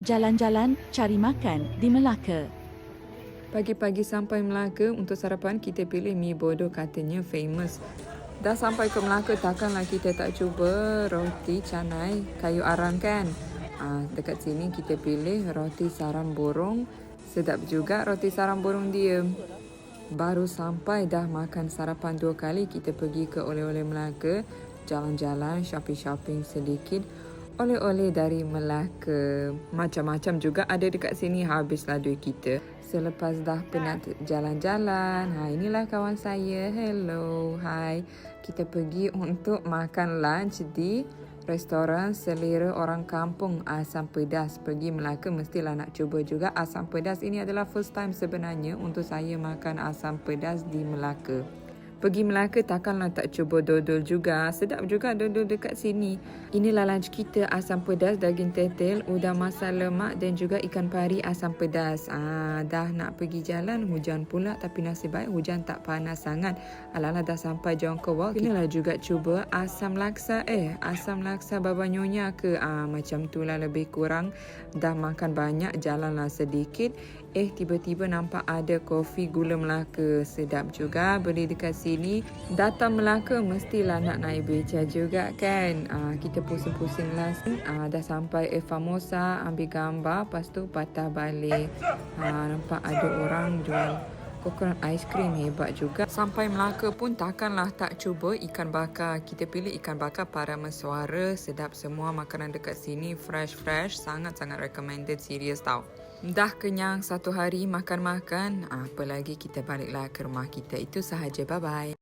Jalan-jalan cari makan di Melaka. Pagi-pagi sampai Melaka untuk sarapan kita pilih mi bodoh katanya famous. Dah sampai ke Melaka takkanlah kita tak cuba roti canai kayu arang kan. Ah, dekat sini kita pilih roti sarang burung. Sedap juga roti sarang burung dia. Baru sampai dah makan sarapan dua kali kita pergi ke oleh-oleh Melaka. Jalan-jalan, shopping-shopping sedikit. Oleh-oleh dari Melaka. Macam-macam juga ada dekat sini. Habislah duit kita. Selepas dah penat jalan-jalan. Ha, inilah kawan saya. Hello. Hai. Kita pergi untuk makan lunch di restoran selera orang kampung Asam Pedas. Pergi Melaka mestilah nak cuba juga asam pedas. Ini adalah first time sebenarnya untuk saya makan asam pedas di Melaka. Pergi Melaka takkanlah tak cuba dodol juga. Sedap juga dodol dekat sini. Inilah lunch kita asam pedas, daging tetel, udang masak lemak dan juga ikan pari asam pedas. Ah, dah nak pergi jalan hujan pula tapi nasib baik hujan tak panas sangat. Alala dah sampai Jongkowal. Kenalah juga cuba asam laksa. Eh, asam laksa baba nyonya ke? Ah, macam tu lah lebih kurang. Dah makan banyak, jalanlah sedikit. Eh, tiba-tiba nampak ada kopi gula Melaka. Sedap juga beli dekat sini. Datang Melaka mestilah nak naik beca juga kan? Ah, kita pusing-pusing lah. Ah, dah sampai eh Famosa, ambil gambar. Lepas tu patah balik. Ah, nampak ada orang jual coconut ice cream hebat juga. Sampai Melaka pun takkanlah tak cuba ikan bakar. Kita pilih ikan bakar para mesuara. Sedap semua makanan dekat sini. Fresh-fresh. Sangat-sangat recommended. Serius tau. Dah kenyang satu hari makan-makan. Apa lagi kita baliklah ke rumah kita. Itu sahaja. Bye-bye.